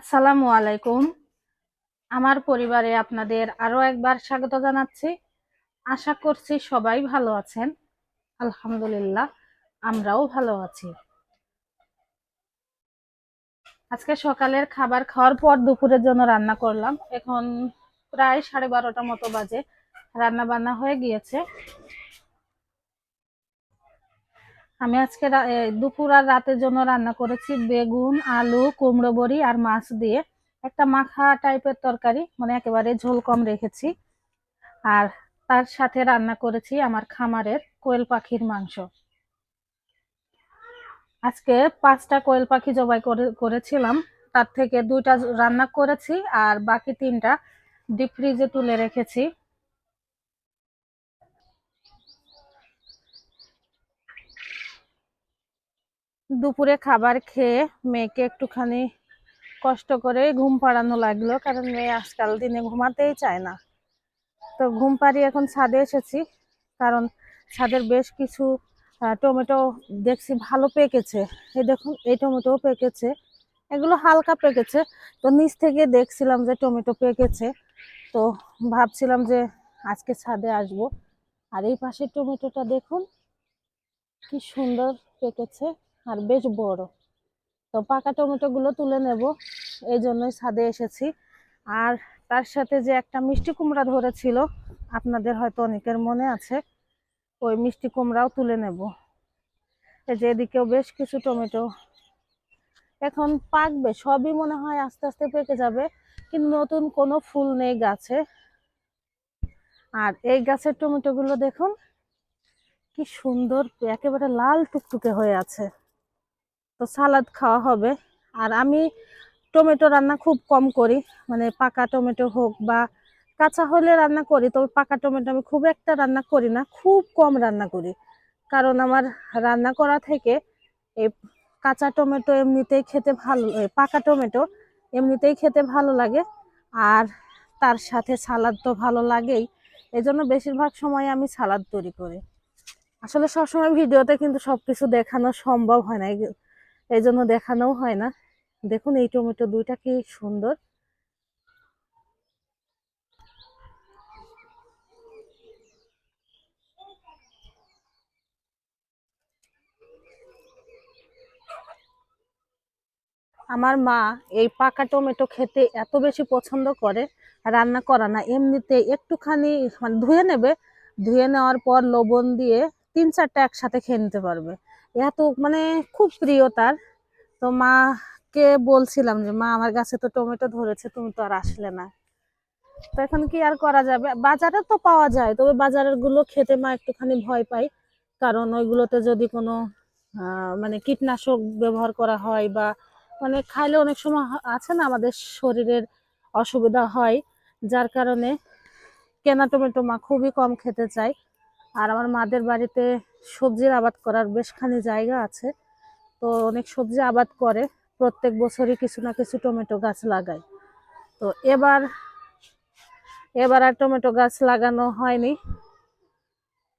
আসসালামু আলাইকুম। আমার পরিবারে আপনাদের আরও একবার স্বাগত জানাচ্ছি। আশা করছি সবাই ভালো আছেন। আলহামদুলিল্লাহ, আমরাও ভালো আছি। আজকে সকালের খাবার খাওয়ার পর দুপুরের জন্য রান্না করলাম। এখন প্রায় সাড়ে বারোটা মতো বাজে। রান্না বান্না হয়ে গিয়েছে। আমি আজকে দুপুর আর রাতের জন্য রান্না করেছি বেগুন, আলু, কুমড়ো বড়ি আর মাছ দিয়ে। একটা মাখা টাইপের তরকারি মানে একেবারে ঝোল কম রেখেছি। আর তার সাথে রান্না করেছি আমার খামারের কোয়েল পাখির মাংস। আজকে পাঁচটা কোয়েল পাখি জবাই করে, করেছিলাম। তার থেকে দুইটা রান্না করেছি আর বাকি তিনটা ডিপ ফ্রিজে তুলে রেখেছি। দুপুরে খাবার খেয়ে মেয়েকে একটুখানি কষ্ট করে ঘুম পাড়ানো লাগল, কারণ মেয়ে আজকাল দিনে ঘুমাতেই চায় না। তো ঘুম পাড়িয়ে এখন ছাদে এসেছি, কারণ ছাদের বেশ কিছু টমেটো দেখছি ভালো পেকেছে। এই দেখুন, এই টমেটোও পেকেছে, এগুলো হালকা পেকেছে। তো নিচ থেকে দেখছিলাম যে টমেটো পেকেছে, তো ভাবছিলাম যে আজকে ছাদে আসব। আর এই পাশের টমেটোটা দেখুন, কি সুন্দর পেকেছে। আর বেশ বড়। তো পাকা টমেটো গুলো তুলে নেব এই জন্যই ছাদে এসেছি। আর তার সাথে যে একটা মিষ্টি কুমড়া ধরেছিল, আপনাদের হয়তো অনেকের মনে আছে, ওই মিষ্টি কুমড়াও তুলে নেব। এই যে এদিকেও বেশ কিছু টমেটো। এখন পাকবে, সবই মনে হয় আস্তে আস্তে পেকে যাবে, কিন্তু নতুন কোনো ফুল নেই গাছে। আর এই গাছের টমেটোগুলো দেখুন, কি সুন্দর, একেবারে লাল টুকটুকে হয়ে আছে। তো সালাদ খাওয়া হবে। আর আমি টমেটো রান্না খুব কম করি মানে পাকা টমেটো হোক বা কাঁচা হলে রান্না করি, তবে পাকা টমেটো আমি খুব একটা রান্না করি না, খুব কম রান্না করি। কারণ আমার রান্না করা থেকে এই কাঁচা টমেটো এমনিতেই খেতে ভালো পাকা টমেটো এমনিতেই খেতে ভালো লাগে, আর তার সাথে সালাদ তো ভালো লাগেই। এই জন্য বেশিরভাগ সময় আমি সালাদ তৈরি করি। আসলে সবসময় ভিডিওতে কিন্তু সব কিছু দেখানো সম্ভব হয় না। এই- জন্য দেখানোও হয় না। দেখুন, এই টমেটো দুইটা কি সুন্দর। আমার মা এই পাকা টমেটো খেতে এত বেশি পছন্দ করে, রান্না করা না। এমনিতে একটুখানি মানে ধুয়ে নেবে, ধুয়ে নেওয়ার পর লবণ দিয়ে তিন চারটা একসাথে খেয়ে নিতে পারবে। এত মানে খুব প্রিয় তার। তো মাকে বলছিলাম যে, মা, আমার গাছে তো টমেটো ধরেছে, তুমি তো আর আসলে না। তো এখন কি আর করা যাবে? বাজারে তো পাওয়া যায়, তবে বাজারেরগুলো খেতে মা একটুখানি ভয় পাই কারণ ওইগুলোতে যদি কোনো মানে কীটনাশক ব্যবহার করা হয় বা মানে খাইলে অনেক সময় আছে না আমাদের শরীরের অসুবিধা হয়। যার কারণে কেনা টমেটো মা খুবই কম খেতে চায়। আর আমার মাদের বাড়িতে সবজির আবাদ করার বেশখানি জায়গা আছে। তো অনেক সবজি আবাদ করে, প্রত্যেক বছরই কিছু না কিছু টমেটো গাছ লাগায়। তো এবার এবার আর টমেটো গাছ লাগানো হয়নি।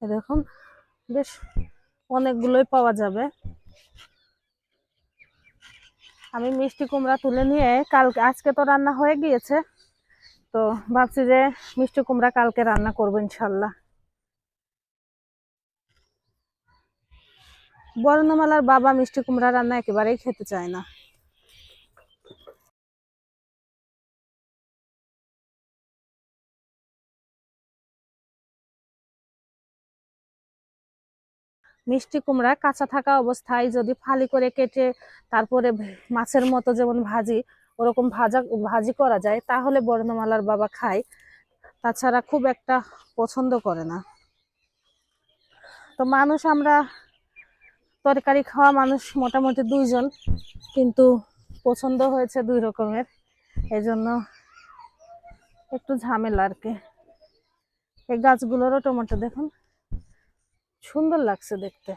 দেখুন, বেশ অনেকগুলোই পাওয়া যাবে। আমি মিষ্টি কুমড়া তুলে নিয়ে কালকে আজকে তো রান্না হয়ে গিয়েছে। তো ভাবছি যে মিষ্টি কুমড়া কালকে রান্না করব ইনশাল্লাহ। বর্ণমালার বাবা মিষ্টি কুমড়া রান্না একেবারেই খেতে চায় না। মিষ্টি কুমড়া কাঁচা থাকা অবস্থায় যদি ফালি করে কেটে তারপরে মাছের মতো যেমন ভাজি, ওরকম ভাজা, ভাজি করা যায়, তাহলে বর্ণমালার বাবা খায়। তাছাড়া খুব একটা পছন্দ করে না। তো মানুষ আমরা তরকারি খাওয়া মানুষ মোটামুটি দুইজন, কিন্তু পছন্দ হয়েছে দুই রকমের। এই জন্য একটু ঝামেলা আর কি। এই গাছগুলোরও টমেটো দেখুন, সুন্দর লাগছে দেখতে।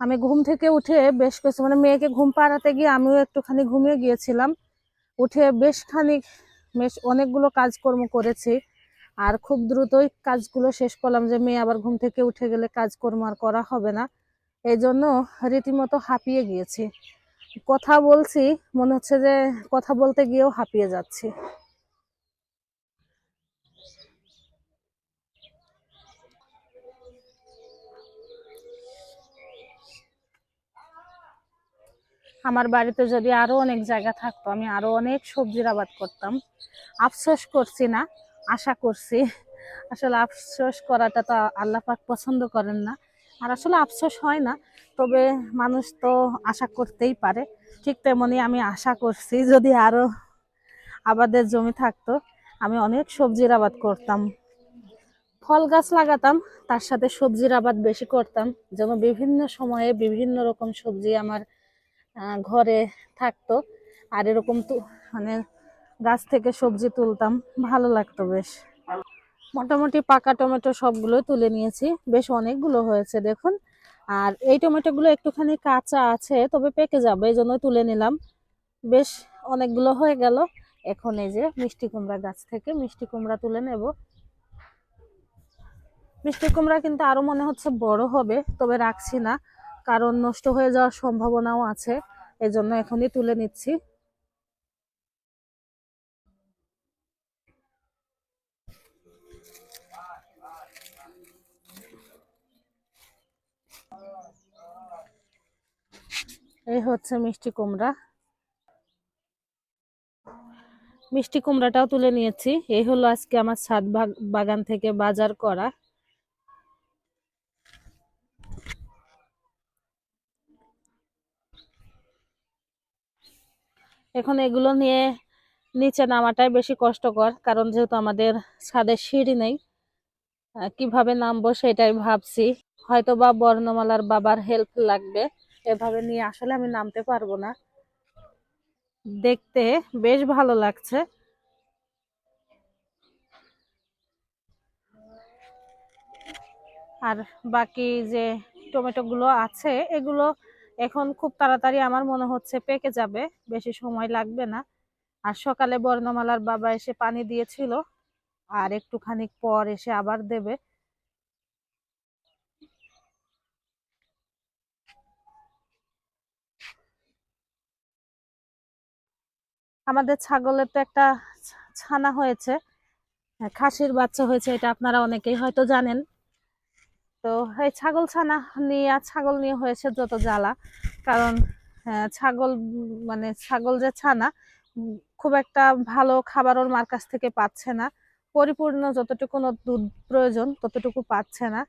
আমি ঘুম থেকে উঠে বেশ কিছু মানে মেয়েকে ঘুম পাড়াতে গিয়ে আমিও একটুখানি ঘুমিয়ে গিয়েছিলাম। উঠে বেশ খানিক বেশ অনেকগুলো কাজকর্ম করেছি। আর খুব দ্রুতই কাজগুলো শেষ করলাম যে মেয়ে আবার ঘুম থেকে উঠে গেলে কাজকর্ম আর করা হবে না। এই জন্য রীতিমতো হাঁপিয়ে গিয়েছি। কথা বলছি, মনে হচ্ছে যে কথা বলতে গিয়েও হাঁপিয়ে যাচ্ছি। আমার বাড়িতে যদি আরও অনেক জায়গা থাকতো, আমি আরও অনেক সবজির আবাদ করতাম। আফসোস করছি না আশা করছি। আসলে আফসোস করাটা তো আল্লাহ পাক পছন্দ করেন না। আর আসলে আফসোস হয় না, তবে মানুষ তো আশা করতেই পারে। ঠিক তেমনি আমি আশা করছি, যদি আরও আবাদের জমি থাকতো, আমি অনেক সবজির আবাদ করতাম। ফল গাছ লাগাতাম, তার সাথে সবজির আবাদ বেশি করতাম। যেন বিভিন্ন সময়ে বিভিন্ন রকম সবজি আমার ঘরে থাকতো। আর এরকম তো মানে গাছ থেকে সবজি তুলতাম, ভালো লাগতো বেশ। মোটামুটি পাকা টমেটো সবগুলো তুলে নিয়েছি, বেশ অনেকগুলো হয়েছে দেখুন। আর এই টমেটোগুলো একটুখানি কাঁচা আছে, তবে পেকে যাবে এই জন্য তুলে নিলাম। বেশ অনেকগুলো হয়ে গেল। এখন এই যে মিষ্টি কুমড়া গাছ থেকে মিষ্টি কুমড়া তুলে নেব। মিষ্টি কুমড়া কিন্তু আরও মনে হচ্ছে বড় হবে, তবে রাখছি না, কারণ নষ্ট হয়ে যাওয়ার সম্ভাবনাও আছে, এজন্য এখনই তুলে নিচ্ছি। এই হচ্ছে মিষ্টি কুমড়া। মিষ্টি কুমড়াটাও তুলে নিয়েছি। এই হলো আজকে আমার ছাদ বাগ- বাগান থেকে বাজার করা। এখন এগুলো নিয়ে নিচে নামাটাই বেশি কষ্টকর, কারণ যেহেতু আমাদের ছাদের সিঁড়ি নেই কীভাবে নামবো সেটাই ভাবছি। হয়তো বা বর্ণমালার বাবার হেল্প লাগবে। এভাবে নিয়ে আসলে আমি নামতে পারব না। দেখতে বেশ ভালো লাগছে। আর বাকি যে টমেটো গুলো আছে, এগুলো এখন খুব তাড়াতাড়ি আমার মনে হচ্ছে পেকে যাবে, বেশি সময় লাগবে না। আর সকালে বর্ণমালার বাবা এসে পানি দিয়েছিল, আর একটুখানি পর এসে আবার দেবে। আমাদের ছাগলের তো একটা ছানা হয়েছে হ্যাঁ, খাসির বাচ্চা হয়েছে এটা আপনারা অনেকেই হয়তো জানেন। তো এই ছাগল ছানা নিয়ে আর ছাগল নিয়ে হয়েছে যত জ্বালা কারণ আহ, ছাগল মানে ছাগল যে ছানা খুব একটা ভালো খাবার ওর মার কাছ থেকে পাচ্ছে না। পরিপূর্ণ যতটুকু দুধ প্রয়োজন ততটুকু পাচ্ছে না।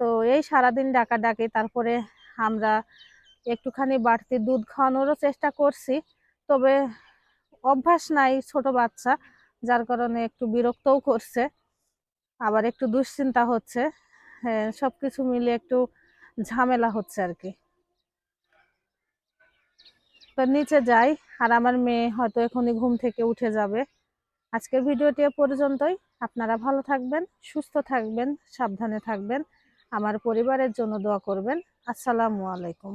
তো এই সারাদিন ডাকাডাকি তারপরে আমরা একটুখানি বাড়তি দুধ খাওয়ানোরও চেষ্টা করছি। তবে অভ্যাস নাই ছোট বাচ্চা, যার কারণে একটু বিরক্তও করছে, আবার একটু দুশ্চিন্তা হচ্ছে হ্যাঁ সবকিছু মিলে একটু ঝামেলা হচ্ছে আর কি। তো নিচে যাই, আর আমার মেয়ে হয়তো এখনই ঘুম থেকে উঠে যাবে। আজকের ভিডিওটি এ পর্যন্তই। আপনারা ভালো থাকবেন, সুস্থ থাকবেন, সাবধানে থাকবেন, আমার পরিবারের জন্য দোয়া করবেন। আসসালামু আলাইকুম।